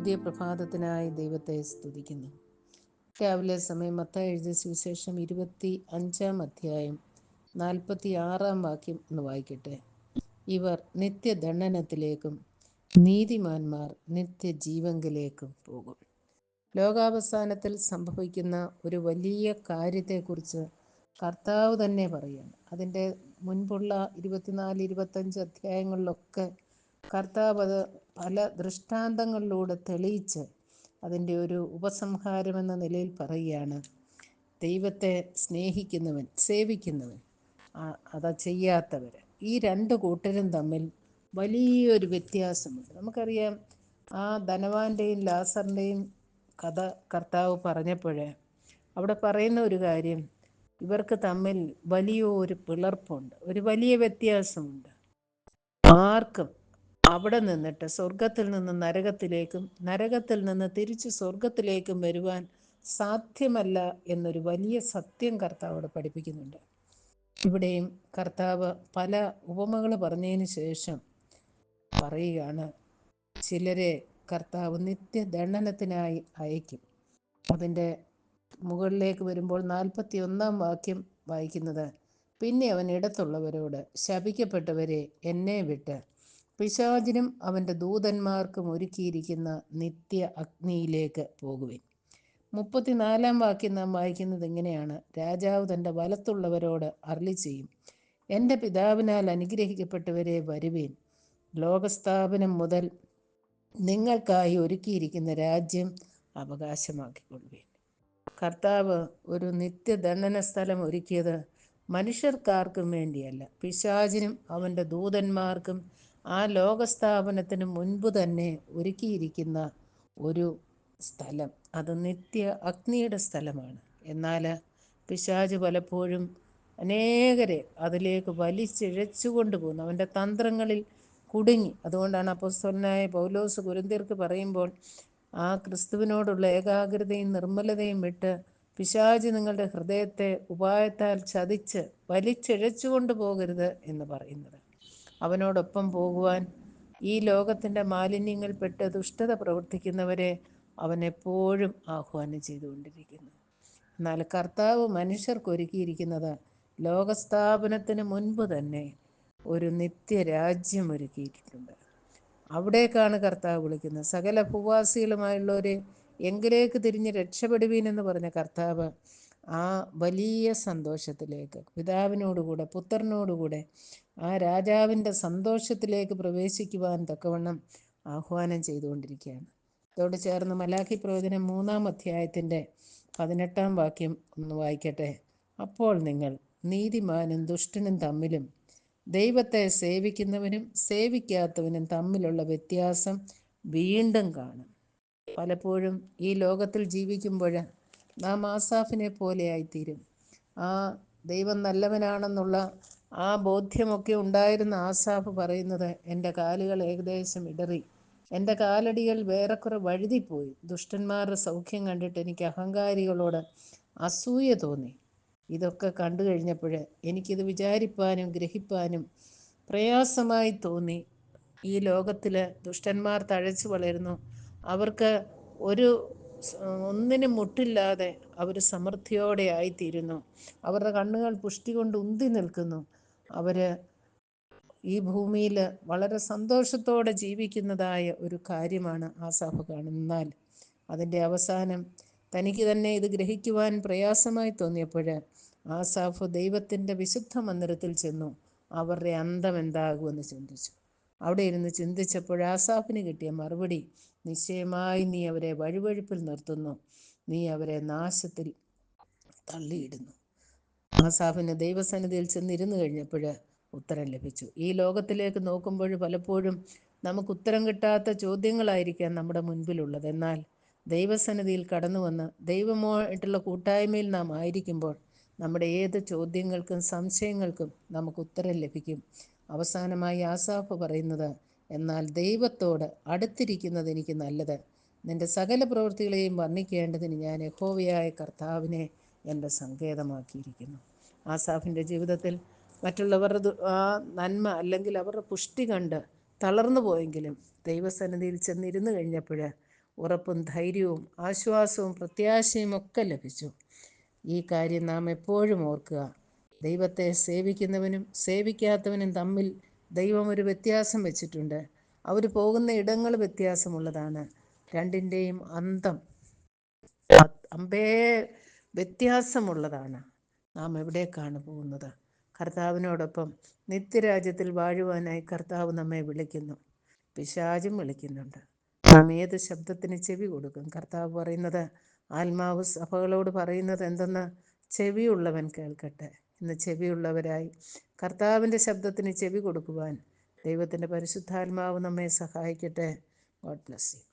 പുതിയ പ്രഭാതത്തിനായി ദൈവത്തെ സ്തുതിക്കുന്നു. രാവിലെ സമയം മത്ത എഴുതിയ സുവിശേഷം ഇരുപത്തി അഞ്ചാം അധ്യായം നാൽപ്പത്തി ആറാം വാക്യം എന്ന് വായിക്കട്ടെ. ഇവർ നിത്യദണ്ഡനത്തിലേക്കും നീതിമാന്മാർ നിത്യജീവങ്കിലേക്കും പോകും. ലോകാവസാനത്തിൽ സംഭവിക്കുന്ന ഒരു വലിയ കാര്യത്തെക്കുറിച്ച് കർത്താവ് തന്നെ പറയുകയാണ് അതിന്റെ മുൻപുള്ള ഇരുപത്തിനാല് ഇരുപത്തഞ്ച് അധ്യായങ്ങളിലൊക്കെ കർത്താവ് അത് പല ദൃഷ്ടാന്തങ്ങളിലൂടെ തെളിയിച്ച് അതിന്റെ ഒരു ഉപസംഹാരമെന്ന നിലയിൽ പറയുകയാണ്. ദൈവത്തെ സ്നേഹിക്കുന്നവൻ സേവിക്കുന്നവൻ അതാ ചെയ്യാത്തവർ. ഈ രണ്ട് കൂട്ടരും തമ്മിൽ വലിയൊരു വ്യത്യാസമുണ്ട്. നമുക്കറിയാം ആ ധനവാന്റെയും ലാസറിന്റെയും കഥ കർത്താവ് പറഞ്ഞപ്പോഴേ അവിടെ പറയുന്ന ഒരു കാര്യം ഇവർക്ക് തമ്മിൽ വലിയൊരു പിളർപ്പുണ്ട് ഒരു വലിയ വ്യത്യാസമുണ്ട്. ആർക്കും അവിടെ നിന്നിട്ട് സ്വർഗത്തിൽ നിന്ന് നരകത്തിലേക്കും നരകത്തിൽ നിന്ന് തിരിച്ച് സ്വർഗത്തിലേക്കും വരുവാൻ സാധ്യമല്ല എന്നൊരു വലിയ സത്യം കർത്താവ് അവിടെ പഠിപ്പിക്കുന്നുണ്ട്. ഇവിടെയും കർത്താവ് പല ഉപമകൾ പറഞ്ഞതിന് ശേഷം പറയുകയാണ് ചിലരെ കർത്താവ് നിത്യദണ്ഡനത്തിനായി അയക്കും. അതിന്റെ മുകളിലേക്ക് വരുമ്പോൾ നാൽപ്പത്തി ഒന്നാം വാക്യം വായിക്കുന്നത് പിന്നെ അവൻ ഇടത്തുള്ളവരോട് ശപിക്കപ്പെട്ടവരെ എന്നെ വിട്ട് പിശാചിനും അവന്റെ ദൂതന്മാർക്കും ഒരുക്കിയിരിക്കുന്ന നിത്യ അഗ്നിയിലേക്ക് പോകുവിൻ. മുപ്പത്തിനാലാം വാക്യം നാം വായിക്കുന്നത് എങ്ങനെയാണ് രാജാവ് തന്റെ വലത്തുള്ളവരോട് അർളി ചെയ്യും എന്റെ പിതാവിനാൽ അനുഗ്രഹിക്കപ്പെട്ടവരെ വരുവേൻ. ലോകസ്ഥാപനം മുതൽ നിങ്ങൾക്കായി ഒരുക്കിയിരിക്കുന്ന രാജ്യം അവകാശമാക്കിക്കൊള്ളുവേൻ. കർത്താവ് ഒരു നിത്യദണ്ഡന സ്ഥലം ഒരുക്കിയത് മനുഷ്യർക്കാർക്കും വേണ്ടിയല്ല. പിശാചിനും അവന്റെ ദൂതന്മാർക്കും ആ ലോകസ്ഥാപനത്തിന് മുൻപ് തന്നെ ഒരുക്കിയിരിക്കുന്ന ഒരു സ്ഥലം. അത് നിത്യ അഗ്നിയുടെ സ്ഥലമാണ്. എന്നാൽ പിശാജ് പലപ്പോഴും അനേകരെ അതിലേക്ക് വലിച്ചിഴച്ചുകൊണ്ട് പോകുന്നു. അവന്റെ തന്ത്രങ്ങളിൽ കുടുങ്ങി. അതുകൊണ്ടാണ് അപ്പോസ്തലനായ പൗലോസ് കുരുന്തിർക്ക് പറയുമ്പോൾ ആ ക്രിസ്തുവിനോടുള്ള ഏകാഗ്രതയും നിർമ്മലതയും വിട്ട് പിശാജ് നിങ്ങളുടെ ഹൃദയത്തെ ഉപായത്താൽ ചതിച്ച് വലിച്ചിഴച്ചുകൊണ്ട് പോകരുത് എന്ന് പറയുന്നത്. അവനോടൊപ്പം പോകുവാൻ. ഈ ലോകത്തിന്റെ മാലിന്യങ്ങൾപ്പെട്ട് ദുഷ്ടത പ്രവർത്തിക്കുന്നവരെ അവൻ എപ്പോഴും ആഹ്വാനം ചെയ്തുകൊണ്ടിരിക്കുന്നു. എന്നാൽ കർത്താവ് മനുഷ്യർക്കൊരുക്കിയിരിക്കുന്നത് ലോകസ്ഥാപനത്തിന് മുൻപ് തന്നെ ഒരു നിത്യരാജ്യം ഒരുക്കിയിട്ടുണ്ട്. അവിടേക്കാണ് കർത്താവ് വിളിക്കുന്നത്. സകല ഭൂവാസികളുമായുള്ളവരെ എങ്കിലേക്ക് തിരിഞ്ഞ് രക്ഷപ്പെടുവീൻ എന്ന് പറഞ്ഞ കർത്താവ് ആ വലിയ സന്തോഷത്തിലേക്ക് പിതാവിനോടുകൂടെ പുത്രനോടുകൂടെ ആ രാജാവിന്റെ സന്തോഷത്തിലേക്ക് പ്രവേശിക്കുവാൻ തക്കവണ്ണം ആഹ്വാനം ചെയ്തുകൊണ്ടിരിക്കുകയാണ്. ഇതോട് ചേർന്ന് മലാഖി പ്രവചനം മൂന്നാം അധ്യായത്തിന്റെ പതിനെട്ടാം വാക്യം ഒന്ന് വായിക്കട്ടെ. അപ്പോൾ നിങ്ങൾ നീതിമാനും ദുഷ്ടനും തമ്മിലും ദൈവത്തെ സേവിക്കുന്നവനും സേവിക്കാത്തവനും തമ്മിലുള്ള വ്യത്യാസം വീണ്ടും കാണും. പലപ്പോഴും ഈ ലോകത്തിൽ ജീവിക്കുമ്പോൾ നാം ആസാഫിനെ പോലെയായിത്തീരും ആ ദൈവം നല്ലവനാണെന്നുള്ള ആ ബോധ്യമൊക്കെ ഉണ്ടായിരുന്ന ആസാഫ് പറയുന്നത് എന്റെ കാലുകൾ ഏകദേശം ഇടറി. എന്റെ കാലടികൾ വേറെക്കുറെ വഴുതിപ്പോയി. ദുഷ്ടന്മാരുടെ സൗഖ്യം കണ്ടിട്ട് എനിക്ക് അഹങ്കാരികളോട് അസൂയ തോന്നി. ഇതൊക്കെ കണ്ടു കഴിഞ്ഞപ്പോൾ എനിക്കിത് വിചാരിപ്പാനും ഗ്രഹിപ്പാനും പ്രയാസമായി തോന്നി. ഈ ലോകത്തിൽ ദുഷ്ടന്മാർ തഴച്ചു വളരുന്നു. അവർക്ക് ഒരു ഒന്നിനും മുട്ടില്ലാതെ അവർ സമൃദ്ധിയോടെ ആയിത്തീരുന്നു. അവരുടെ കണ്ണുകൾ പുഷ്ടി കൊണ്ട് ഉന്തി നിൽക്കുന്നു. അവർ ഈ ഭൂമിയിൽ വളരെ സന്തോഷത്തോടെ ജീവിക്കുന്നതായ ഒരു കാര്യമാണ് ആ സഭ കാണുന്നാൽ അതിന്റെ അവസാനം തനിക്ക് തന്നെ ഇത് ഗ്രഹിക്കുവാൻ പ്രയാസമായി തോന്നിയപ്പോൾ ആസാഫ് ദൈവത്തിന്റെ വിശുദ്ധ മന്ദിരത്തിൽ ചെന്നു. അവരുടെ അന്തം എന്താകുമെന്ന് ചിന്തിച്ചു. അവിടെ ഇരുന്ന് ചിന്തിച്ചപ്പോൾ ആസാഫിന് കിട്ടിയ മറുപടി നിശ്ചയമായി നീ അവരെ വഴുവഴുപ്പിൽ നിർത്തുന്നു. നീ അവരെ നാശത്തിൽ തള്ളിയിടുന്നു. ആസാഫിന് ദൈവസന്നിധിയിൽ ചെന്നിരുന്നു കഴിഞ്ഞപ്പോൾ ഉത്തരം ലഭിച്ചു. ഈ ലോകത്തിലേക്ക് നോക്കുമ്പോൾ പലപ്പോഴും നമുക്ക് ഉത്തരം കിട്ടാത്ത ചോദ്യങ്ങളായിരിക്കാം നമ്മുടെ മുൻപിലുള്ളത്. എന്നാൽ ദൈവസന്നിധിയിൽ കടന്നു വന്ന് ദൈവമായിട്ടുള്ള കൂട്ടായ്മയിൽ നാം ആയിരിക്കുമ്പോൾ നമ്മുടെ ഏത് ചോദ്യങ്ങൾക്കും സംശയങ്ങൾക്കും നമുക്ക് ഉത്തരം ലഭിക്കും. അവസാനമായി ആസാഫ് പറയുന്നത് എന്നാൽ ദൈവത്തോട് അടുത്തിരിക്കുന്നത് എനിക്ക് നല്ലത്. നിന്റെ സകല പ്രവൃത്തികളെയും വർണിക്കേണ്ടതിന് ഞാൻ യഹോവയായ കർത്താവിനെ എന്റെ സങ്കേതമാക്കിയിരിക്കുന്നു. ആസാഫിന്റെ ജീവിതത്തിൽ മറ്റുള്ളവരുടെ ആ നന്മ അല്ലെങ്കിൽ അവരുടെ പുഷ്ടി കണ്ട് തളർന്നു പോയെങ്കിലും ദൈവസന്നിധിയിൽ ചെന്നിരുന്നു കഴിഞ്ഞപ്പോൾ ഉറപ്പും ധൈര്യവും ആശ്വാസവും പ്രത്യാശയും ഒക്കെ ലഭിച്ചു. ഈ കാര്യം നാം എപ്പോഴും ഓർക്കുക. ദൈവത്തെ സേവിക്കുന്നവനും സേവിക്കാത്തവനും തമ്മിൽ ദൈവം ഒരു വ്യത്യാസം വെച്ചിട്ടുണ്ട്. അവർ പോകുന്ന ഇടങ്ങൾ വ്യത്യാസമുള്ളതാണ്. രണ്ടിന്റെയും അന്തം അമ്പേ വ്യത്യാസമുള്ളതാണ്. നാം എവിടേക്കാണ് പോകുന്നത്? കർത്താവിനോടൊപ്പം നിത്യരാജ്യത്തിൽ വാഴുവാനായി കർത്താവ് നമ്മെ വിളിക്കുന്നു. പിശാചും വിളിക്കുന്നുണ്ട്. നാം ഏത് ശബ്ദത്തിന് ചെവി കൊടുക്കും? കർത്താവ് പറയുന്നത് ആത്മാവ് സഭകളോട് പറയുന്നത് എന്തെന്ന്? ചെവിയുള്ളവൻ കേൾക്കട്ടെ. ഇന്ന് ചെവിയുള്ളവരായി. കർത്താവിന്റെ ശബ്ദത്തിന് ചെവി കൊടുക്കുവാൻ ദൈവത്തിന്റെ പരിശുദ്ധാത്മാവ് നമ്മെ സഹായിക്കട്ടെ. God bless you.